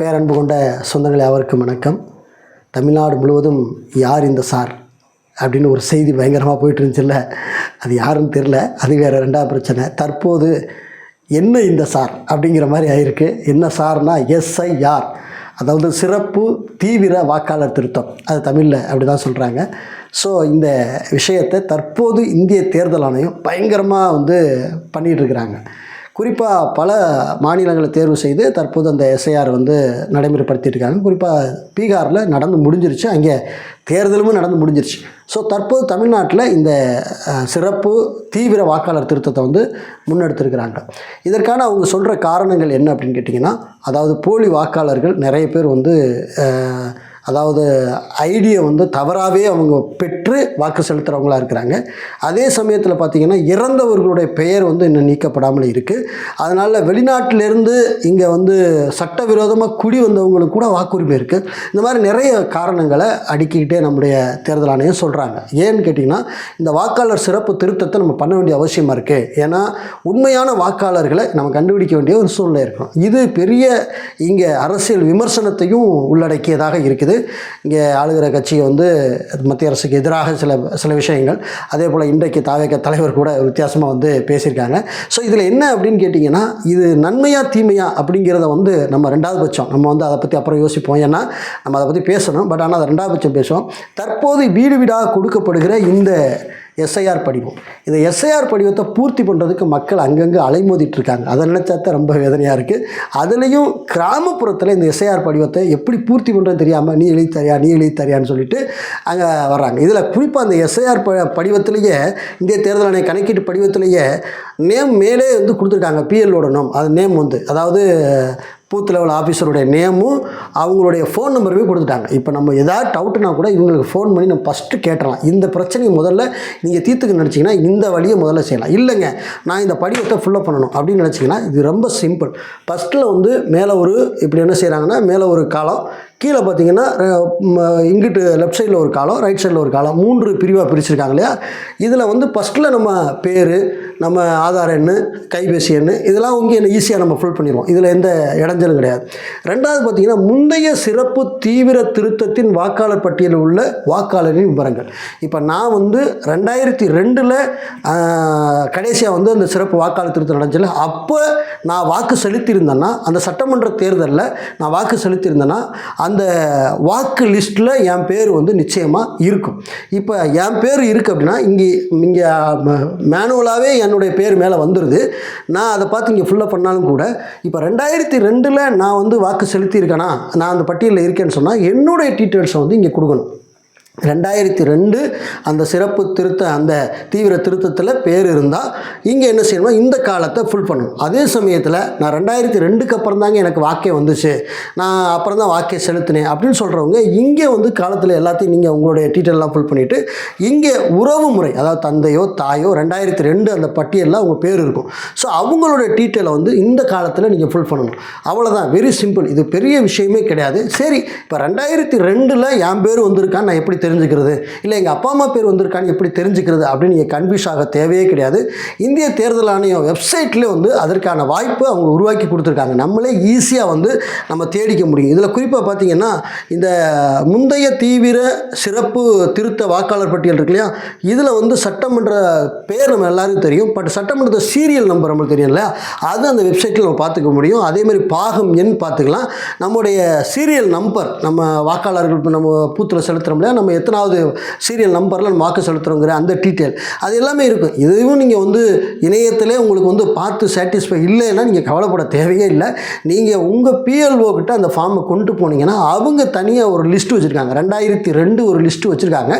பேரன்பு கொண்ட சொந்தங்கள் யாவருக்கும் வணக்கம். தமிழ்நாடு முழுவதும் யார் இந்த சார் அப்படின்னு ஒரு செய்தி பயங்கரமாக போயிட்டு இருந்துச்சுல்ல? அது யாருன்னு தெரில அது வேறு ரெண்டாவது பிரச்சனை. தற்போது என்ன இந்த சார் அப்படிங்கிற மாதிரி ஆயிருக்கு. என்ன சார்னா எஸ்ஐஆர். அதாவது சிறப்பு தீவிர வாக்காளர் திருத்தம். அது தமிழில் அப்படி தான் சொல்கிறாங்க ஸோ இந்த விஷயத்தை தற்போது இந்திய தேர்தல் ஆணையம் பயங்கரமாக வந்து பண்ணிகிட்டு இருக்கிறாங்க. குறிப்பாக பல மாநிலங்களை தேர்வு செய்து தற்போது அந்த எஸ்ஐஆர் வந்து நடைமுறைப்படுத்திட்டு இருக்காங்க குறிப்பாக பீகாரில் நடந்து முடிஞ்சிருச்சு. அங்கே தேர்தலும் நடந்து முடிஞ்சிருச்சு. ஸோ தற்போது தமிழ்நாட்டில் இந்த சிறப்பு தீவிர வாக்காளர் திருத்தத்தை வந்து முன்னெடுத்திருக்கிறாங்க. இதற்கான அவங்க சொல்கிற காரணங்கள் என்ன அப்படின்னு கேட்டிங்கன்னா அதாவது போலி வாக்காளர்கள் நிறைய பேர் வந்து அதாவது ஐடியை வந்து தவறாகவே அவங்க பெற்று வாக்கு செலுத்துகிறவங்களாக இருக்கிறாங்க. அதே சமயத்தில் பார்த்திங்கன்னா இறந்தவர்களுடைய பெயர் வந்து இன்னும் நீக்கப்படாமல் இருக்குது அதனால் வெளிநாட்டிலேருந்து இங்கே வந்து சட்டவிரோதமாக குடி வந்தவங்களுக்கு கூட வாக்குரிமை இருக்குது இந்த மாதிரி நிறைய காரணங்களை அடுக்கிக்கிட்டே நம்முடைய தேர்தல் ஆணையம் சொல்கிறாங்க ஏன்னு கேட்டிங்கன்னா இந்த வாக்காளர் சிறப்பு திருத்தத்தை நம்ம பண்ண வேண்டிய அவசியமாக இருக்குது ஏன்னா உண்மையான வாக்காளர்களை நம்ம கண்டுபிடிக்க வேண்டிய ஒரு சூழ்நிலை இருக்கும். இது பெரிய இங்கே அரசியல் விமர்சனத்தையும் உள்ளடக்கியதாக இருக்குது. இங்கே ஆளுகிற கட்சி வந்து மத்திய அரசுக்கு எதிராக சில சில விஷயங்கள். அதே போல் இன்றைக்கு தாவேக தலைவர் கூட வித்தியாசமாக வந்து பேசியிருக்காங்க. ஸோ இதில் என்ன அப்படின்னு கேட்டிங்கன்னா இது நன்மையா தீமையா அப்படிங்கிறத வந்து நம்ம ரெண்டாவது பட்சம் நம்ம வந்து அதை பற்றி அப்புறம் யோசிப்போம். ஏன்னா நம்ம அதை பற்றி பேசணும் பட் ஆனால் அதை ரெண்டாவது பட்சம் பேசுவோம். தற்போது வீடு வீடாக கொடுக்கப்படுகிற இந்த எஸ்ஐஆர் படிவம் இந்த எஸ்ஐஆர் படிவத்தை பூர்த்தி பண்ணுறதுக்கு மக்கள் அங்கங்கே அலைமோதிட்டுருக்காங்க. அதை நினச்சா தான் ரொம்ப வேதனையாக இருக்குது அதுலேயும் கிராமப்புறத்தில் இந்த எஸ்ஐஆர் படிவத்தை எப்படி பூர்த்தி பண்ணுறதுன்னு தெரியாமல் நீ எழுதி தரியா நீ எழுதி தரியான்னு சொல்லிட்டு அங்கே வர்றாங்க. இதில் குறிப்பாக அந்த எஸ்ஐஆர் ப படிவத்திலேயே இந்திய தேர்தல் ஆணைய கணக்கீட்டு படிவத்திலேயே நேம் மேலே வந்து கொடுத்துருக்காங்க. பிஎல்லோட நேம். அது நேம் வந்து. அதாவது பூத் லெவல் ஆஃபீஸருடைய நேமும் அவங்களுடைய ஃபோன் நம்பருமே கொடுத்துட்டாங்க. இப்போ நம்ம ஏதாவது டவுட்னா கூட இவங்களுக்கு ஃபோன் பண்ணி நம்ம ஃபஸ்ட்டு கேட்டலாம் இந்த பிரச்சனையை முதல்ல நீங்கள் தீர்த்துக்க நினச்சிங்கன்னா இந்த வழியை முதல்ல செய்யலாம். இல்லைங்க நான் இந்த படிவத்தை ஃபுல்லப் பண்ணணும் அப்படின்னு நினச்சிங்கன்னா இது ரொம்ப சிம்பிள் ஃபஸ்ட்டில் வந்து மேலே ஒரு இப்படி என்ன செய்கிறாங்கன்னா மேலே ஒரு காலம் கீழே பார்த்தீங்கன்னா இங்கிட்டு லெஃப்ட் சைடில் ஒரு காலம் ரைட் சைடில் ஒரு காலம் மூன்று பிரிவாக பிரிச்சிருக்காங்க இல்லையா? இதில் வந்து ஃபஸ்ட்டில் நம்ம பேர் நம்ம ஆதார் எண் கைபேசி எண் இதெல்லாம் இங்கே ஈஸியாக நம்ம ஃபில் பண்ணிடுவோம். இதில் எந்த இடைஞ்சலும் கிடையாது. ரெண்டாவது பார்த்தீங்கன்னா முந்தைய சிறப்பு தீவிர திருத்தத்தின் வாக்காளர் பட்டியலில் உள்ள வாக்காளரின் விவரங்கள். இப்போ நான் வந்து ரெண்டாயிரத்தி ரெண்டில் கடைசியாக வந்து அந்த சிறப்பு வாக்காளர் திருத்தம் நடந்துச்சுல அப்போ நான் வாக்கு செலுத்தியிருந்தேன்னா அந்த சட்டமன்ற தேர்தலில் நான் வாக்கு செலுத்தியிருந்தேன்னா அந்த வாக்கு லிஸ்ட்டில் என் பேர் வந்து நிச்சயமாக இருக்கும். இப்போ என் பேர் இருக்குது அப்படின்னா இங்கே இங்கே மேனுவலாகவே என்னுடைய பேர் மேலே வந்துடுது நான் அதை பார்த்து இங்கே ஃபுல்லாக பண்ணாலும் கூட இப்போ ரெண்டாயிரத்தி ரெண்டில் நான் வந்து வாக்கு செலுத்தியிருக்கேனா நான் அந்த பட்டியலில் இருக்கேன்னு சொன்னால் என்னுடைய டீட்டெயில்ஸை வந்து இங்கே கொடுக்கணும். ரெண்டாயிரத்தி ரெண்டு அந்த சிறப்பு திருத்த அந்த தீவிர திருத்தத்தில் பேர் இருந்தால் இங்கே என்ன செய்யணும் இந்த காலத்தை ஃபுல் பண்ணணும். அதே சமயத்தில் நான் ரெண்டாயிரத்தி ரெண்டுக்கு அப்புறம் தாங்க எனக்கு வாக்கியம் வந்துச்சு. நான் அப்புறம் தான் வாக்கியம் செலுத்தினேன் அப்படின்னு சொல்கிறவங்க இங்கே வந்து காலத்தில் எல்லாத்தையும் நீங்கள் உங்களுடைய டீட்டெயிலெலாம் ஃபுல் பண்ணிவிட்டு இங்கே உறவு முறை அதாவது தந்தையோ தாயோ ரெண்டாயிரத்தி ரெண்டு அந்த பட்டியலில் அவங்க பேர் இருக்கும். ஸோ அவங்களுடைய டீட்டெயிலை வந்து இந்த காலத்தில் நீங்கள் ஃபுல் பண்ணணும். அவ்வளோதான் வெரி சிம்பிள் இது பெரிய விஷயமே கிடையாது. சரி இப்போ ரெண்டாயிரத்தி ரெண்டில் என் பேர் வந்திருக்கான்னு நான் எப்படி தெரிஞ்சுக்கிறது? இல்லை எங்கள் அப்பா அம்மா பேர் வந்திருக்கான்னு எப்படி தெரிஞ்சுக்கிறது அப்படின்னு நீங்கள் கன்ஃபியூஸ் ஆக தேவையே கிடையாது. இந்திய தேர்தல் ஆணையம் வெப்சைட்லேயே வந்து அதற்கான வாய்ப்பு அவங்க உருவாக்கி கொடுத்துருக்காங்க. நம்மளே ஈஸியாக வந்து நம்ம தேடிக்க முடியும். இதில் குறிப்பாக பார்த்தீங்கன்னா இந்த முந்தைய தீவிர சிறப்பு திருத்த வாக்காளர் பட்டியல் இருக்கு இல்லையா? இதில் வந்து சட்டமன்ற பேர் நம்ம எல்லாருக்கும் தெரியும். பட் சட்டமன்ற சீரியல் நம்பர் நம்மளுக்கு தெரியும் இல்லையா? அது அந்த வெப்சைட்டில் நம்ம பார்த்துக்க முடியும். அதே மாதிரி பாகம் எண் பார்த்துக்கலாம். நம்முடைய சீரியல் நம்பர் நம்ம வாக்காளர்கள் நம்ம பூத்தில் செலுத்துகிறோம் இல்லையா? நம்ம எத்தனாவது சீரியல் நம்பரில் நம்ம வாக்கு செலுத்துகிறோங்கிற அந்த டீட்டெயில் அது எல்லாமே இருக்கும். இதுவும் நீங்கள் வந்து இணையத்திலே உங்களுக்கு வந்து பார்த்து சாட்டிஸ்ஃபை இல்லைன்னா நீங்கள் கவலைப்பட தேவையே இல்லை. நீங்கள் உங்கள் பிஎல்ஓ கிட்ட அந்த ஃபார்மை கொண்டு போனீங்கன்னா அவங்க தனியாக ஒரு லிஸ்ட் வச்சுருக்காங்க. ரெண்டாயிரத்தி ரெண்டு ஒரு லிஸ்ட்டு வச்சுருக்காங்க.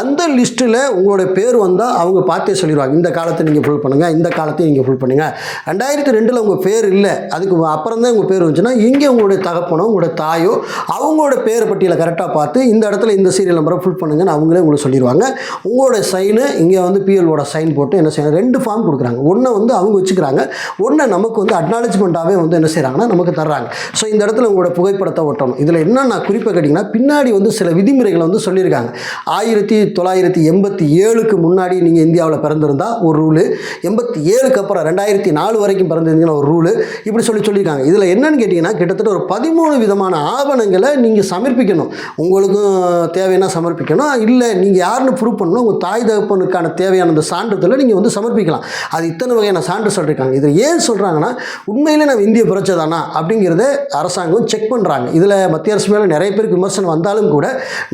அந்த லிஸ்ட்டில் உங்களுடைய பேர் வந்தால் அவங்க பார்த்தே சொல்லிடுவாங்க. இந்த காலத்தை நீங்கள் ஃபுல் பண்ணுங்கள் இந்த காலத்தையும் நீங்கள் ஃபுல் பண்ணுங்கள் ரெண்டாயிரத்தி ரெண்டில் உங்கள் பேர் இல்லை. அதுக்கு அப்புறம் தான் உங்கள் பேர் வந்துச்சுன்னா இங்கே உங்களுடைய தகப்பனோ உங்களுடைய தாயோ அவங்களோட பேர் பட்டியலை கரெக்டாக பார்த்து இந்த இடத்துல இந்த சீரியல் நம்பரை ஃபில் பண்ணுங்கன்னு அவங்களே உங்களுக்கு சொல்லிடுவாங்க. உங்களோட சைனு இங்கே வந்து பிஎல்ஓட சைன் போட்டு என்ன செய்யணும் ரெண்டு ஃபார்ம் கொடுக்குறாங்க. ஒன்றை வந்து அவங்க வச்சுக்கிறாங்க. ஒன்றை நமக்கு வந்து அக்னாலஜ்மெண்ட்டாகவே வந்து என்ன செய்கிறாங்கன்னா நமக்கு தர்றாங்க. ஸோ இந்த இடத்துல உங்களோட புகைப்படத்தை ஒட்டணும். இதில் என்ன நான் குறிப்பை கேட்டிங்கன்னா பின்னாடி வந்து சில விதிமுறைகளை வந்து சொல்லியிருக்காங்க. ஆயிரத்தி தொள்ளாயிரத்தி எண்பத்தி ஏழுக்கு முன்னாடி நீங்கள் இந்தியாவில் பிறந்திருந்தா ஒரு ரூலு எண்பத்தி ஏழுக்கு அப்புறம் ரெண்டாயிரத்தி நாலு வரைக்கும் பிறந்திருந்தீங்கன்னா ஒரு ரூலு இப்படி சொல்லி சொல்லியிருக்காங்க. இதில் என்னென்னு கேட்டிங்கன்னா கிட்டத்தட்ட ஒரு பதிமூணு விதமான ஆவணங்களை நீங்கள் சமர்ப்பிக்கணும். உங்களுக்கும் தேவைன்னா சமர்ப்பிக்கணும். இல்லை நீங்கள் யாருன்னு ப்ரூவ் பண்ணணும். உங்கள் தாய் தகப்பனுக்கான தேவையான அந்த சான்றிதழை நீங்கள் வந்து சமர்ப்பிக்கலாம். அது இத்தனை வகையான சான்று சொல்லியிருக்காங்க இதை ஏன் சொல்கிறாங்கன்னா உண்மையிலே நம்ம இந்திய பிரச்சதானா அப்படிங்கிறத அரசாங்கம் செக் பண்ணுறாங்க இதில் மத்திய அரசு மேலே நிறைய பேருக்கு விமர்சனம் வந்தாலும் கூட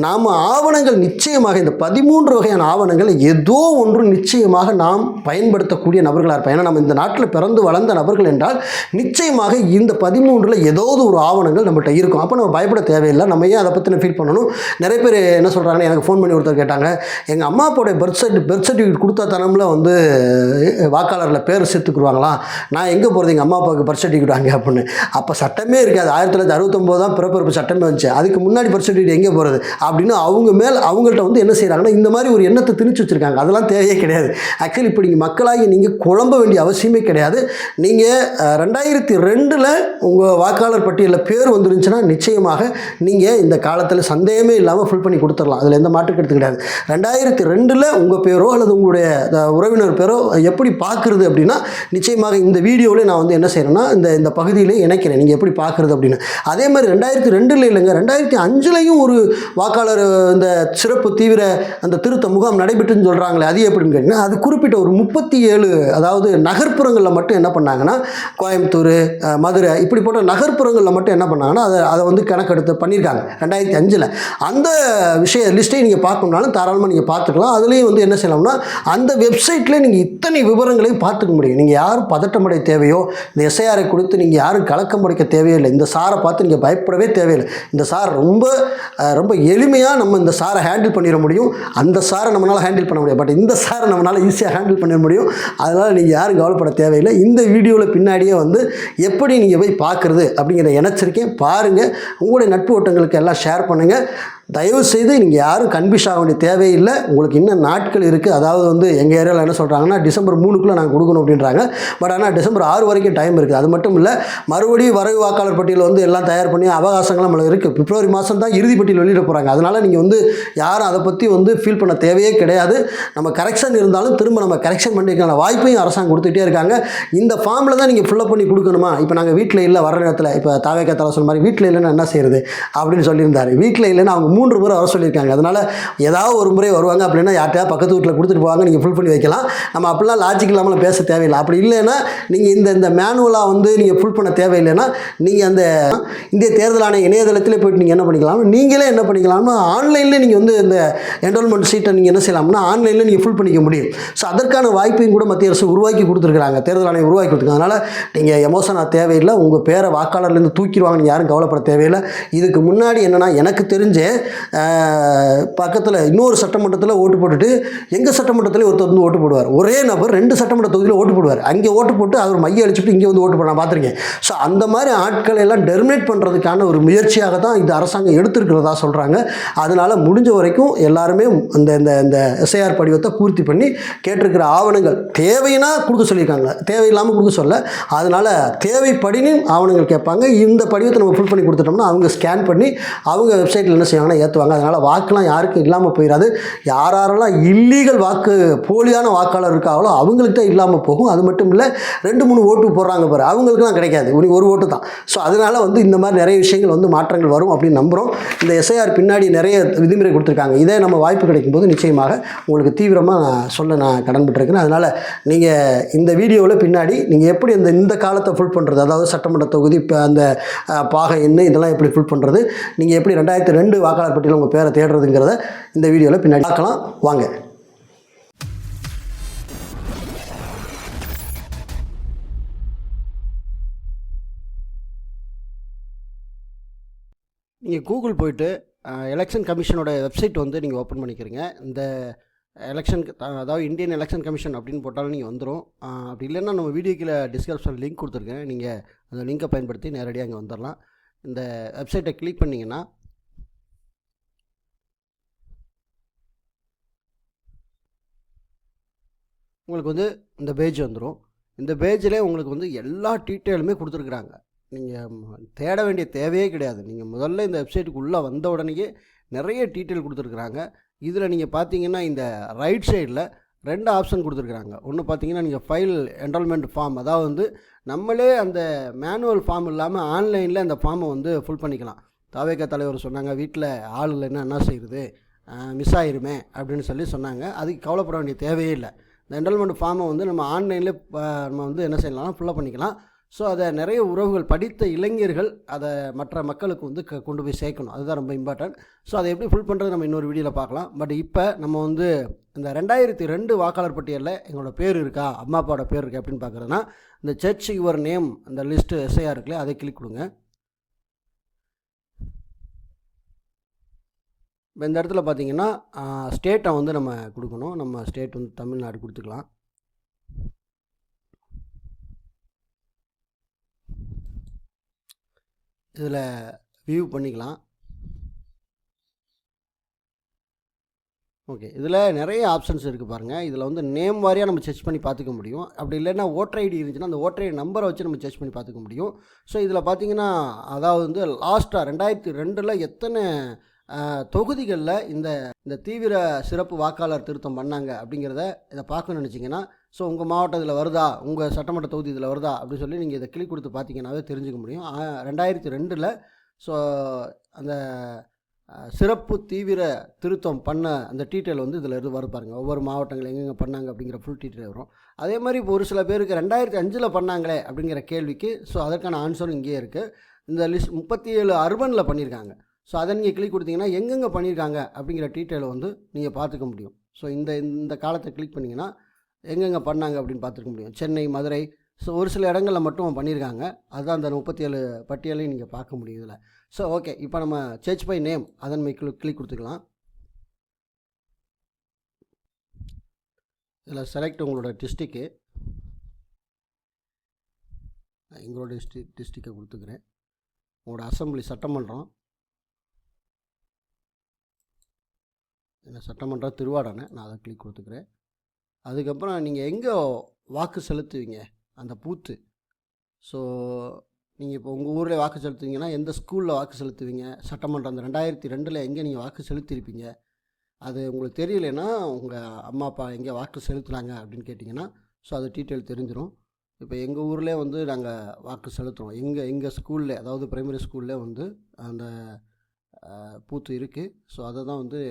நாம் ஆவணங்கள் நிச்சயமாக இந்த பதிமூன்று வகையான ஆவணங்கள் ஏதோ ஒன்று நிச்சயமாக நாம் பயன்படுத்தக்கூடிய நபர்களாக இருப்போம். ஏன்னா நம்ம இந்த நாட்டில் பிறந்து வளர்ந்த நபர்கள் என்றால் நிச்சயமாக இந்த பதிமூன்றில் ஏதாவது ஒரு ஆவணங்கள் நம்மகிட்ட இருக்கும். அப்போ நம்ம பயப்பட தேவையில்லை. நம்ம ஏன் அதை பற்றின ஃபீல் பண்ணணும்? நிறைய பேர் என்ன சொல்கிறாங்கன்னு எனக்கு ஃபோன் பண்ணி ஒருத்தர் கேட்டாங்க. எங்கள் அம்மா அப்பாவுடைய பர்த் சர்டி பர்த் சர்டிஃபிகேட் கொடுத்தா தனமில் வந்து வாக்காளரில் பேர் சேர்த்துக்குருவாங்களாம். நான் எங்கே போகிறது எங்கள் அம்மா அப்பாவுக்கு பர்த் சர்டிஃபிகேட் வாங்க அப்படின்னு. அப்போ சட்டமே இருக்காது. ஆயிரத்தி தொள்ளாயிரத்தி அறுபத்தொம்போது தான் பிறப்பிறப்பு சட்டமே வந்துச்சு. அதுக்கு முன்னாடி பர்த் சர்டிஃபிகேட் எங்கே போகிறது அப்படின்னு அவங்க மேல் அவங்கள்ட்ட வந்து என்ன செய்கிறாங்கன்னா இந்த மாதிரி ஒரு எண்ணத்தை திணிச்சு வச்சுருக்காங்க. அதெல்லாம் தேவையே கிடையாது. ஆக்சுவலி இப்போ நீங்கள் மக்களாகி நீங்கள் குழம்ப வேண்டிய அவசியமே கிடையாது. நீங்கள் ரெண்டாயிரத்தி ரெண்டில் உங்கள் வாக்காளர் பட்டியலில் பேர் வந்துருந்துச்சுன்னா நிச்சயமாக நீங்கள் இந்த காலத்தில் சந்தேகமே இல்லாமல் ஃபில் பண்ணி கொடுத்துடலாம். அதில் எந்த மாற்று கருத்து கிடையாது. ரெண்டாயிரத்தி ரெண்டில் உங்கள் பேரோ அல்லது உங்களுடைய உறவினர் பேரோ எப்படி பார்க்குறது அப்படின்னா நிச்சயமாக இந்த வீடியோவில் நான் வந்து என்ன செய்கிறேன்னா இந்த இந்த பகுதியிலே இணைக்கிறேன். நீங்கள் எப்படி பார்க்குறது அப்படின்னு. அதே மாதிரி ரெண்டாயிரத்தி ரெண்டில் இல்லைங்க ரெண்டாயிரத்தி அஞ்சுலையும் ஒரு வாக்காளர் இந்த சிறப்பு தீவிர அந்த திருத்த முகாம் நடைபெற்றுன்னு சொல்கிறாங்களே அது எப்படின்னு கேட்டிங்கன்னா அது குறிப்பிட்ட ஒரு முப்பத்தி ஏழு அதாவது நகர்ப்புறங்களில் மட்டும் என்ன பண்ணாங்கன்னா கோயம்புத்தூர் மதுரை மதுரை இப்படிப்பட்ட நகர்ப்புறங்களில் மட்டும் என்ன பண்ணாங்கன்னா அதை அதை வந்து கணக்கெடுத்து பண்ணியிருக்காங்க ரெண்டாயிரத்தி அஞ்சில். அந்த விஷய லிஸ்ட்டை நீங்கள் பார்க்கணும்னாலும் தாராளமாக நீங்கள் பார்த்துக்கலாம். அதுலேயும் வந்து என்ன செய்யலாம்னா அந்த வெப்சைட்லேயே நீங்கள் இத்தனை விவரங்களையும் பார்த்துக்க முடியும். நீங்கள் யாரும் பதட்டமடைய தேவையோ இந்த எஸ்ஐஆரை கொடுத்து நீங்கள் யாரும் கலக்கம் அடைக்க தேவையில்லை இந்த சாரை பார்த்து நீங்கள் பயப்படவே தேவையில்லை. இந்த சார் ரொம்ப ரொம்ப எளிமையாக நம்ம இந்த சாரை ஹேண்டில் பண்ணிட முடியும். அந்த சாரை நம்மளால் ஹேண்டில் பண்ண முடியும் பட் இந்த சாரை நம்மளால் ஈஸியாக ஹேண்டில் பண்ணிட முடியும். அதனால் நீங்கள் யாரும் கவலைப்பட தேவையில்லை. இந்த வீடியோவில் பின்னாடியே வந்து எப்படி நீங்கள் போய் பார்க்குறது அப்படிங்கிறத இணைச்சிருக்கேன் பாருங்கள் உங்களுடைய நட்பு ஓட்டங்களுக்கு எல்லாம் ஷேர் பண்ணுங்கள் தயவு செய்து நீங்கள் யாரும் கன்ஃபியூஸ் ஆக வேண்டிய தேவையில்லை. உங்களுக்கு இன்னும் நாட்கள் இருக்குது அதாவது வந்து எங்கள் ஏரியாவில் என்ன சொல்கிறாங்கன்னா டிசம்பர் மூணுக்குள்ளே நாங்கள் கொடுக்கணும் அப்படின்றாங்க. பட் ஆனால் டிசம்பர் ஆறு வரைக்கும் டைம் இருக்குது அது மட்டும் இல்லை மறுபடியும் வரவு வாக்காளர் பட்டியல் வந்து எல்லாம் தயார் பண்ணி அவகாசங்கள் நம்மளுக்கு இருக்குது பிப்ரவரி மாதம் தான் இறுதி பட்டியல் வெளியிட போகிறாங்க அதனால் நீங்கள் வந்து யாரும் அதை பற்றி வந்து ஃபீல் பண்ண தேவையே கிடையாது. நம்ம கரெக்ஷன் இருந்தாலும் திரும்ப நம்ம கரெக்ஷன் பண்ணிக்கான வாய்ப்பையும் அரசாங்கம் கொடுத்துட்டே இருக்காங்க. இந்த ஃபார்மில் தான் நீங்கள் ஃபில்லப் பண்ணி கொடுக்கணுமா? இப்போ நாங்கள் வீட்டில் இல்லை வர நேரத்தில். இப்போ தாவேக்கா தலை சொன்ன மாதிரி வீட்டில் இல்லைன்னா என்ன செய்யறது? அப்படின்னு சொல்லியிருந்தார். வீட்டில் இல்லைன்னா அவங்க மூன்று முறை வர சொல்லியிருக்காங்க. அதனால் ஏதாவது ஒரு முறை வருவாங்க அப்படின்னா யார்ட்டையா பக்கத்து வீட்டில் கொடுத்துட்டு போவாங்க நீங்கள் ஃபில் பண்ணி வைக்கலாம். நம்ம அப்படிலாம் லாஜிக் இல்லாமல் பேச தேவையில்லை. அப்படி இல்லைன்னா நீங்கள் இந்த இந்த மேனுவலாக வந்து நீங்கள் ஃபுல் பண்ண தேவையில்லைன்னா நீங்கள் அந்த இந்திய தேர்தல் ஆணைய இணையதளத்திலே போய்ட்டு நீங்கள் என்ன பண்ணிக்கலாம்? நீங்களே என்ன பண்ணிக்கலாம்னா ஆன்லைனில் நீங்கள் வந்து இந்த என்ரோல்மெண்ட் சீட்டை நீங்கள் என்ன செய்யலாம்னா ஆன்லைனில் நீங்கள் ஃபுல் பண்ணிக்க முடியும். ஸோ அதற்கான வாய்ப்பையும் கூட மத்திய அரசு உருவாக்கி கொடுத்துருக்காங்க தேர்தல் ஆணையம் உருவாக்கி கொடுத்துருக்காங்க. அதனால் நீங்கள் எமோஷனாக தேவையில்லை. உங்கள் பேரை வாக்காளர்லேருந்து தூக்கிடுவாங்க நீங்கள் யாரும் கவலைப்பட தேவையில்லை. இதுக்கு முன்னாடி என்னென்னா எனக்கு தெரிஞ்சு பக்கத்தில் இன்னொரு சட்டமன்றத்தில் ஓட்டு போட்டுட்டு எங்கள் சட்டமன்றத்தில் ஒருத்தர் வந்து ஓட்டு போடுவார். ஒரே நபர் ரெண்டு சட்டமன்ற தொகுதியில் ஓட்டு போடுவார். அங்கே ஓட்டு போட்டு அவர் மைய அழிச்சுட்டு இங்கே வந்து ஓட்டு போட நான் பார்த்துருக்கேன் ஸோ அந்த மாதிரி ஆட்களை எல்லாம் டெர்மினேட் பண்ணுறதுக்கான ஒரு முயற்சியாக தான் இந்த அரசாங்கம் எடுத்திருக்கிறதா சொல்கிறாங்க அதனால் முடிஞ்ச வரைக்கும் எல்லாருமே இந்த இந்த இந்த எஸ்ஐஆர் படிவத்தை பூர்த்தி பண்ணி கேட்டிருக்கிற ஆவணங்கள் தேவைன்னா கொடுக்க சொல்லியிருக்காங்க. தேவையில்லாமல் கொடுக்க சொல்ல. அதனால் தேவைப்படினு ஆவணங்கள் கேட்பாங்க. இந்த படிவத்தை நம்ம ஃபுல் பண்ணி கொடுத்துட்டோம்னா அவங்க ஸ்கேன் பண்ணி அவங்க வெப்சைட்டில் என்ன செய்வாங்கன்னா ஏற்றுவாங்க அதனால் வாக்குலாம் யாருக்கும் இல்லாமல் போயிடாது யாரெல்லாம் இல்லீகல் வாக்கு போலியான வாக்காளர் இருக்காங்களோ அவங்களுக்கு தான் இல்லாமல் போகும். அது மட்டும் இல்லை ரெண்டு மூணு ஓட்டு போடுறாங்க பாரு. அவங்களுக்குலாம் கிடைக்காது. ஒரு ஒரு ஓட்டு தான். ஸோ அதனால் வந்து இந்த மாதிரி நிறைய விஷயங்கள் வந்து மாற்றங்கள் வரும் அப்படின்னு நம்புகிறோம் இந்த எஸ்ஐஆர் பின்னாடி நிறைய விதிமுறை கொடுத்துருக்காங்க. இதே நம்ம வாய்ப்பு கிடைக்கும்போது நிச்சயமாக உங்களுக்கு தீவிரமாக நான் சொல்ல நான் கடன்பட்டிருக்கேன் அதனால் நீங்கள் இந்த வீடியோவில் பின்னாடி நீங்கள் எப்படி இந்த இந்த காலத்தை ஃபுல் பண்ணுறது அதாவது சட்டமன்ற தொகுதி இப்போ அந்த பாக பாகை இதெல்லாம் எப்படி ஃபுல் பண்ணுறது நீங்கள் எப்படி ரெண்டாயிரத்தி ரெண்டு வாக்காளர் பட்டியலில் உங்கள் பேரை தேடுறதுங்கிறத இந்த வீடியோவில் பின்னாடி பார்க்கலாம். வாங்க. நீங்கள் கூகுள் போயிட்டு எலெக்ஷன் கமிஷனோட வெப்சைட் வந்து நீங்கள் ஓப்பன் பண்ணிக்கிறீங்க. இந்த எலெக்ஷன் அதாவது இந்தியன் எலெக்ஷன் கமிஷன் அப்படின்னு போட்டாலும் நீங்கள் வந்துடும் அப்படி இல்லைன்னா நம்ம வீடியோ கீழே டிஸ்கிரிப்ஷன் லிங்க் கொடுத்துருக்கேன். நீங்கள் அந்த லிங்கை பயன்படுத்தி நேரடியாக அங்கே வந்துடலாம் இந்த வெப்சைட்டை கிளிக் பண்ணிங்கன்னா உங்களுக்கு வந்து இந்த பேஜ் வந்துடும் இந்த பேஜில் உங்களுக்கு வந்து எல்லா டீட்டெயிலுமே கொடுத்துருக்குறாங்க. நீங்கள் தேட வேண்டிய தேவையே கிடையாது. நீங்கள் முதல்ல இந்த வெப்சைட்டுக்கு உள்ளே வந்த உடனேயே நிறைய டீட்டெயில் கொடுத்துருக்குறாங்க. இதில் நீங்கள் பார்த்தீங்கன்னா இந்த ரைட் சைடில் ரெண்டு ஆப்ஷன் கொடுத்துருக்குறாங்க. ஒன்று பார்த்தீங்கன்னா நீங்கள் ஃபைல் என்ரோல்மெண்ட் ஃபார்ம் அதாவது வந்து நம்மளே அந்த மேனுவல் ஃபார்ம் இல்லாமல் ஆன்லைனில் அந்த ஃபார்மை வந்து ஃபுல் பண்ணிக்கலாம். தாவேக்கா தலைவர் சொன்னாங்க வீட்டில் ஆள் இல்லைன்னா என்ன செய்யுது மிஸ் ஆயிருமே அப்படின்னு சொல்லி சொன்னாங்க. அதுக்கு கவலைப்பட வேண்டிய தேவையே இல்லை. இந்த என்ரோல்மெண்ட் ஃபார்மை வந்து நம்ம ஆன்லைனில் நம்ம வந்து என்ன செய்யலாம்? ஃபுல்லாக பண்ணிக்கலாம். ஸோ அதை நிறைய உறவுகள் படித்த இளைஞர்கள் அதை மற்ற மக்களுக்கு வந்து க கொண்டு போய் சேர்க்கணும். அதுதான் ரொம்ப இம்பார்ட்டன்ட் ஸோ அதை எப்படி ஃபுல் பண்ணுறது நம்ம இன்னொரு வீடியோவில் பார்க்கலாம். பட் இப்போ நம்ம வந்து இந்த ரெண்டாயிரத்தி ரெண்டு வாக்காளர் பட்டியலில் எங்களோட பேர் இருக்கா? அம்மா அப்பாவோட பேர் இருக்கா? அப்படின்னு பார்க்குறதுனா இந்த சர்ச் யுவர் நேம் அந்த லிஸ்ட்டு எஸ்ஐஆர் இருக்குல்ல அதை கிளிக் கொடுங்க. இப்போ இந்த இடத்துல பார்த்தீங்கன்னா ஸ்டேட்டை வந்து நம்ம கொடுக்கணும். நம்ம ஸ்டேட் வந்து தமிழ்நாடு கொடுத்துக்கலாம். இதில் வியூ பண்ணிக்கலாம். ஓகே. இதில் நிறைய ஆப்ஷன்ஸ் இருக்குது பாருங்கள் இதில் வந்து நேம் வாரியாக நம்ம செக் பண்ணி பார்த்துக்க முடியும். அப்படி இல்லைன்னா ஓட்டர் ஐடி இருந்துச்சுன்னா அந்த ஓட்டர் ஐடி நம்பரை வச்சு நம்ம செக் பண்ணி பார்த்துக்க முடியும். ஸோ இதில் பார்த்தீங்கன்னா அதாவது வந்து லாஸ்ட்டாக ரெண்டாயிரத்தி ரெண்டில் எத்தனை தொகுதிகளில் இந்த இந்த தீவிர சிறப்பு வாக்காளர் திருத்தம் பண்ணாங்க அப்படிங்கிறத இதை பார்க்கணும்னு நினச்சிங்கன்னா ஸோ உங்கள் மாவட்டத்தில் வருதா? உங்கள் சட்டமன்ற தொகுதி இதில் வருதா? அப்படின்னு சொல்லி நீங்கள் இதை கிளிக் கொடுத்து பார்த்தீங்கன்னாவே தெரிஞ்சுக்க முடியும். ரெண்டாயிரத்தி ரெண்டில் ஸோ அந்த சிறப்பு தீவிர திருத்தம் பண்ண அந்த டீட்டெயில் வந்து இதில் இருந்து வருப்பாருங்க ஒவ்வொரு மாவட்டங்கள் எங்கெங்கே பண்ணாங்க அப்படிங்கிற ஃபுல் டீட்டெயில் வரும். அதே மாதிரி இப்போ ஒரு சில பேருக்கு ரெண்டாயிரத்தி அஞ்சில் பண்ணாங்களே அப்படிங்கிற கேள்விக்கு ஸோ அதற்கான ஆன்சரும் இங்கேயே இருக்குது இந்த லிஸ்ட் முப்பத்தி ஏழு அர்பனில் பண்ணியிருக்காங்க. ஸோ அதை நீங்கள் கிளிக் கொடுத்தீங்கன்னா எங்கெங்கே பண்ணியிருக்காங்க அப்படிங்கிற டீட்டெயிலை வந்து நீங்கள் பார்த்துக்க முடியும். ஸோ இந்த இந்த காலத்தை கிளிக் பண்ணிங்கன்னா எங்கெங்கே பண்ணாங்க அப்படின்னு பார்த்துக்க முடியும். சென்னை மதுரை ஸோ ஒரு சில இடங்களில் மட்டும் பண்ணியிருக்காங்க அதுதான் அந்த முப்பத்தி ஏழு பட்டியலையும் நீங்கள் பார்க்க முடியும் இதில். ஸோ ஓகே இப்போ நம்ம சர்ச் பை நேம் அதன் மை கிளிக் கிளிக் கொடுத்துக்கலாம். இதில் செலக்ட் உங்களோட டிஸ்ட்ரிக்கு எங்களோட டிஸ்ட்ரி டிஸ்ட்ரிக்கை கொடுத்துக்கிறேன். உங்களோட அசம்பிளி சட்டமன்றம் என்ன சட்டமன்றம் திருவாடானே நான் அதை கிளிக் கொடுத்துக்கிறேன். அதுக்கப்புறம் நீங்கள் எங்கே வாக்கு செலுத்துவீங்க? அந்த பூத்து. ஸோ நீங்கள் இப்போ உங்கள் ஊரில் வாக்கு செலுத்துவீங்கன்னா எந்த ஸ்கூலில் வாக்கு செலுத்துவீங்க? சட்டமன்றம் அந்த ரெண்டாயிரத்தி ரெண்டில் எங்கே நீங்கள் வாக்கு செலுத்தியிருப்பீங்க? அது உங்களுக்கு தெரியலைன்னா உங்கள் அம்மா அப்பா எங்கே வாக்கு செலுத்துனாங்க அப்படின்னு கேட்டிங்கன்னா ஸோ அது டீட்டெயில் தெரிஞ்சிடும் இப்போ எங்கள் ஊர்லேயே வந்து நாங்கள் வாக்கு செலுத்துகிறோம் எங்கள் எங்கள் ஸ்கூலில் அதாவது பிரைமரி ஸ்கூலில் வந்து அந்த பூத்து இருக்குது ஸோ அதை தான் வந்து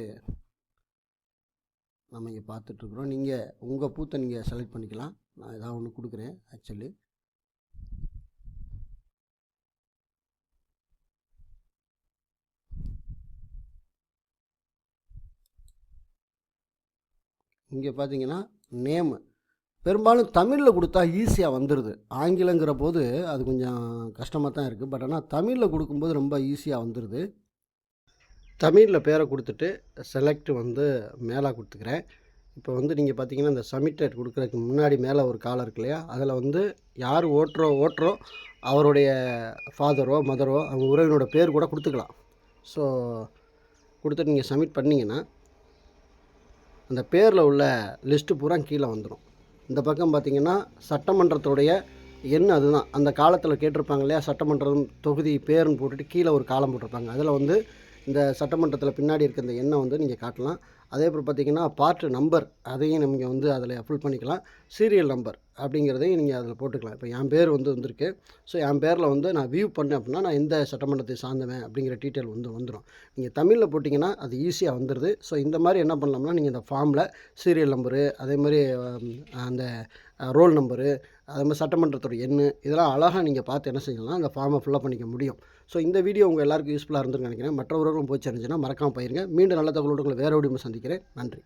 நம்ம இங்கே பார்த்துட்ருக்குறோம். நீங்கள் உங்கள் பூத்தை நீங்கள் செலக்ட் பண்ணிக்கலாம். நான் ஏதாவது ஒன்று கொடுக்குறேன் ஆக்சுவலி இங்கே பார்த்தீங்கன்னா நேமு பெரும்பாலும் தமிழில் கொடுத்தா ஈஸியாக வந்துடுது ஆங்கிலங்கிற போது அது கொஞ்சம் கஷ்டமாக தான் இருக்குது பட் ஆனால் தமிழில் கொடுக்கும்போது ரொம்ப ஈஸியாக வந்துடுது தமிழில் பேரை கொடுத்துட்டு செலக்ட் வந்து மேலே கொடுத்துக்கிறேன். இப்போ வந்து நீங்கள் பார்த்தீங்கன்னா இந்த சப்மிட்டட் கொடுக்குறதுக்கு முன்னாடி மேலே ஒரு காலம் இருக்கு இல்லையா? அதில் வந்து யார் ஓட்டுறோ ஓட்டுறோ அவருடைய ஃபாதரோ மதரோ அவங்க உறவினோட பேர் கூட கொடுத்துக்கலாம். ஸோ கொடுத்துட்டு நீங்கள் சப்மிட் பண்ணிங்கன்னா அந்த பேரில் உள்ள லிஸ்ட்டு பூரா கீழே வந்துடும் இந்த பக்கம் பார்த்திங்கன்னா சட்டமன்றத்துடைய எண் அதுதான். அந்த காலத்தில் கேட்டிருப்பாங்க இல்லையா? சட்டமன்றம் தொகுதி பேருன்னு போட்டுட்டு கீழே ஒரு காலம் போட்டிருப்பாங்க. அதில் வந்து இந்த சட்டமன்றத்தில் பின்னாடி இருக்க இந்த எண்ணை வந்து நீங்கள் காட்டலாம். அதே போல் பார்த்தீங்கன்னா பார்ட் நம்பர் அதையும் நீங்கள் வந்து அதில் ஃபுல் பண்ணிக்கலாம். சீரியல் நம்பர் அப்படிங்கிறதையும் நீங்கள் அதில் போட்டுக்கலாம். இப்போ என் பேர் வந்து வந்திருக்கு. ஸோ என் பேரில் வந்து நான் வியூ பண்ணேன் அப்படின்னா நான் எந்த சட்டமன்றத்தை சார்ந்தவன் அப்படிங்கிற டீட்டெயில் வந்து வந்துடும் நீங்கள் தமிழில் போட்டிங்கன்னா அது ஈஸியாக வந்துடுது ஸோ இந்த மாதிரி என்ன பண்ணலாம்னா நீங்கள் இந்த ஃபார்மில் சீரியல் நம்பரு அதே மாதிரி அந்த ரோல் நம்பரு அதே மாதிரி சட்டமன்றத்தோட எண் இதெல்லாம் அழகாக நீங்கள் பார்த்து என்ன செய்யலாம் அந்த ஃபார்மை ஃபில்லப் பண்ணிக்க முடியும். ஸோ இந்த வீடியோ உங்கள் எல்லாருக்கும் யூஸ்ஃபுல்லாக இருந்துன்னு நினைக்கிறேன். மற்றவர்களும் போய் சேர்ந்துச்சுன்னா மறக்காமல் போயிருங்க. மீண்டும் நல்ல தகவலோடு உங்களை வேறு வீடியோ சந்திக்கிறேன். நன்றி.